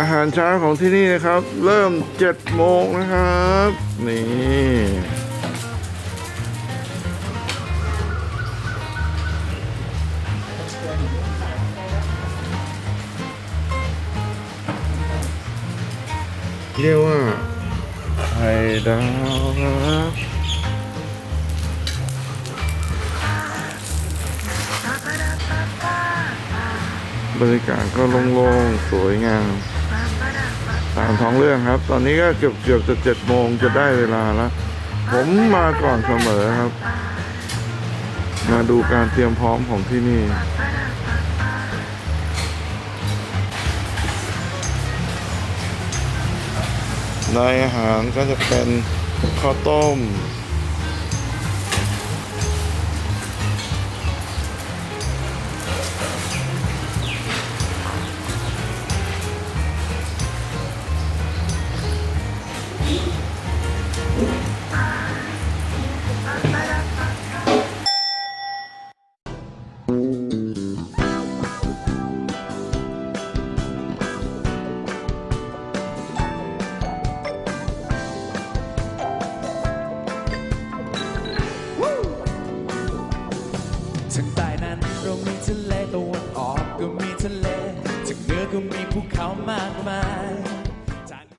อาหารเช้าของที่นี่นะครับ เริ่ม7โมงนะครับ นี่เรียกว่าไข่ดาวครับบรรยากาศก็โล่งๆ สวยงาม ตามท้องเรื่องครับ ตอนนี้ก็เกือบเกือบจะเจ็ดโมงจะได้เวลาแล้วผมมาก่อนเสมอครับ มาดูการเตรียมพร้อมของที่นี่ในอาหารก็จะเป็นข้าวต้ม ทางใต้นั้นเรามีทะเลตะวันออกก็มีทะเลทางเหนือก็มีภูเขามากมาย